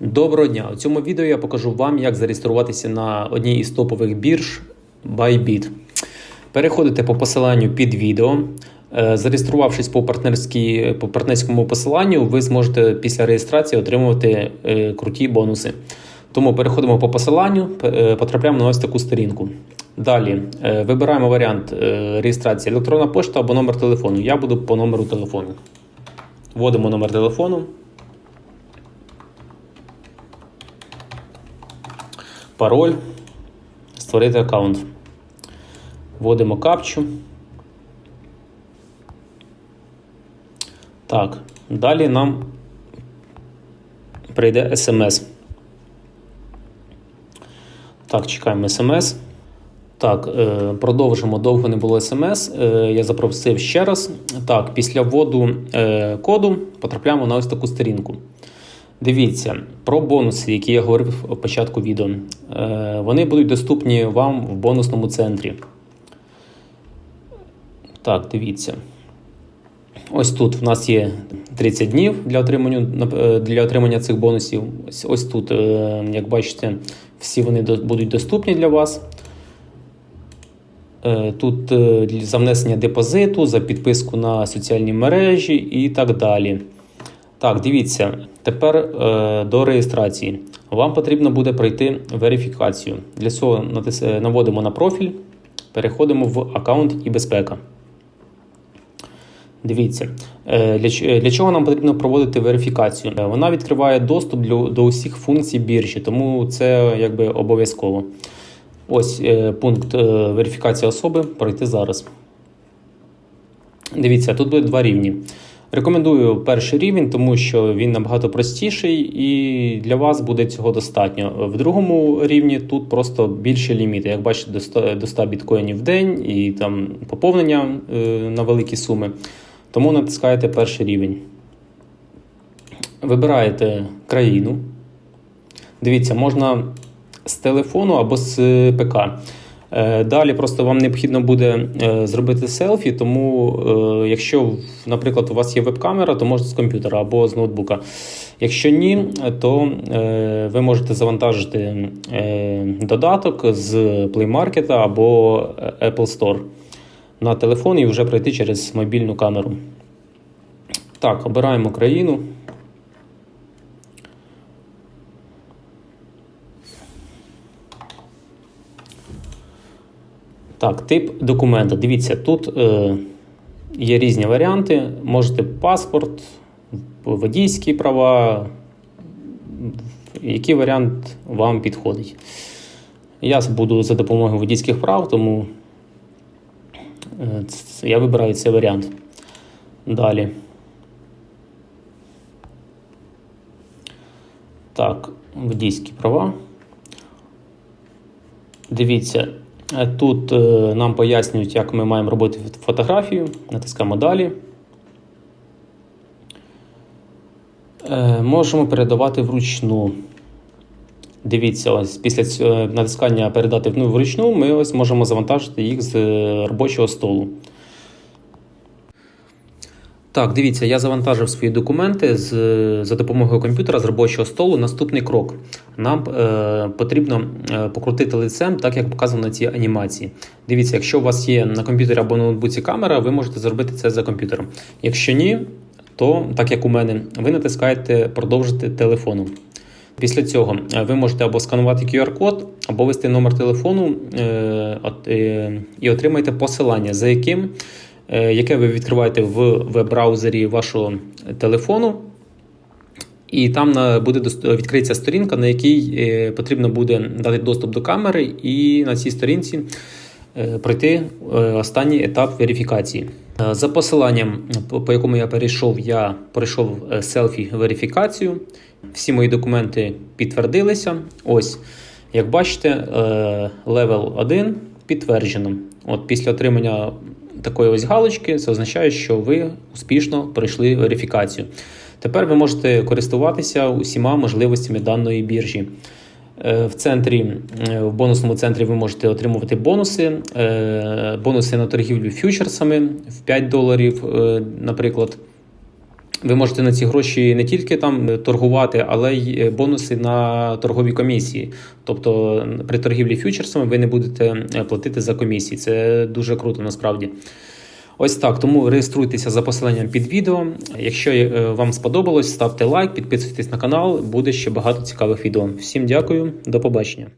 Доброго дня! У цьому відео я покажу вам, як зареєструватися на одній із топових бірж Bybit. Переходите по посиланню під відео. Е, Зареєструвавшись по, по партнерському посиланню, ви зможете після реєстрації отримувати е, круті бонуси. Тому переходимо по посиланню, е, потрапляємо на ось таку сторінку. Далі вибираємо варіант реєстрації електронна пошта або номер телефону. Я буду по номеру телефону. Вводимо номер телефону. Пароль, створити аккаунт. Вводимо капчу. Так, далі нам прийде смс. Так, чекаємо смс. Так, е, продовжимо. Довго не було смс. Е, я запросив ще раз. Так, після вводу е, коду потрапляємо на ось таку сторінку. Дивіться про бонуси, які я говорив у початку відео. Е, Вони будуть доступні вам в бонусному центрі. Так, дивіться. Ось тут в нас є 30 днів для отримання, е, для отримання цих бонусів. Ось, ось тут, е, як бачите, всі вони будуть доступні для вас. Тут за внесення депозиту, за підписку на соціальні мережі і так далі. Так, дивіться, тепер е, до реєстрації. Вам потрібно буде пройти верифікацію. Для цього е, наводимо на профіль, переходимо в аккаунт і безпека. Дивіться, е, для, е, для чого нам потрібно проводити верифікацію? Е, Вона відкриває доступ для, до усіх функцій біржі, тому це якби обов'язково. Ось е, пункт е, верифікація особи пройти зараз. Дивіться, тут буде два рівні. Рекомендую перший рівень, тому що він набагато простіший і для вас буде цього достатньо. В другому рівні тут просто більші ліміти. Як бачите, до 100, до 100 біткоїнів в день і там поповнення е, на великі суми. Тому натискаєте перший рівень. Вибираєте країну. Дивіться, можна з телефону або з ПК. Е, Далі просто вам необхідно буде е, зробити селфі, тому е, якщо, наприклад, у вас є веб-камера, то можете з комп'ютера або з ноутбука. Якщо ні, то ви можете завантажити додаток з Play Market або Apple Store на телефон і вже пройти через мобільну камеру. Так, обираємо країну. Так, тип документа. Дивіться, тут е, є різні варіанти. Можете паспорт, водійські права. Який варіант вам підходить? Я буду за допомогою водійських прав, тому е, я вибираю цей варіант. Далі. Так, водійські права. Дивіться, тут е, нам пояснюють, як ми маємо робити фотографію. Натискаємо далі. Е, Можемо передавати вручну. Дивіться, ось після натискання передати ну, вручну, ми ось можемо завантажити їх з е, робочого столу. Так, дивіться, я завантажив свої документи з, за допомогою комп'ютера з робочого столу. Наступний крок. Нам е, потрібно е, покрутити лицем, так як показано на цій анімації. Дивіться, якщо у вас є на комп'ютері або ноутбуці камера, ви можете зробити це за комп'ютером. Якщо ні, то так як у мене, ви натискаєте продовжити телефоном. Після цього е, ви можете або сканувати QR-код, або ввести номер телефону е, от, е, і отримаєте посилання, за яким, яке ви відкриваєте в веб-браузері вашого телефону. І там буде відкриється сторінка, на якій е, потрібно буде дати доступ до камери, і на цій сторінці е, пройти е, останній етап верифікації. Е, За посиланням, по якому я перейшов, я пройшов е, селфі-верифікацію. Всі мої документи підтвердилися. Ось, як бачите, е, левел 1 підтверджено. От після отримання такої ось галочки, це означає, що ви успішно пройшли верифікацію. Тепер ви можете користуватися усіма можливостями даної біржі. Е, В центрі, е, в бонусному центрі ви можете отримувати бонуси, е, бонуси на торгівлю фьючерсами в 5 доларів, наприклад. Ви можете на ці гроші не тільки там е, торгувати, але й е, бонуси на торгові комісії. Тобто при торгівлі фьючерсами ви не будете е, платити за комісії. Це дуже круто насправді. Ось так. Тому реєструйтеся за посиланням під відео. Якщо вам сподобалось, ставте лайк, підписуйтесь на канал. Буде ще багато цікавих відео. Всім дякую, до побачення.